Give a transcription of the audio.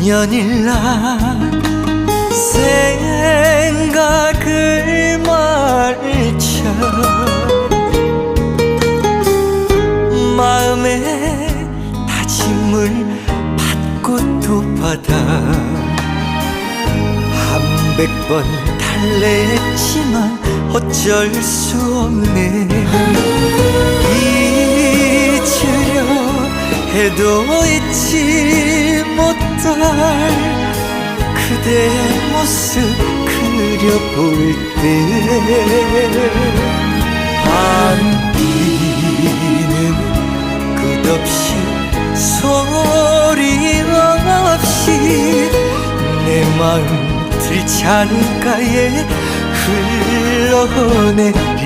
인연일라. 생각을 말쳐. 마음에 다짐을 받고 또 받아 한백 번 달래했지만 어쩔 수 없네 해도 잊지 못할 그대의 모습 그려 볼 때. 안비는 끝없이 소리 없이 내 마음 들창가에 흘러내린다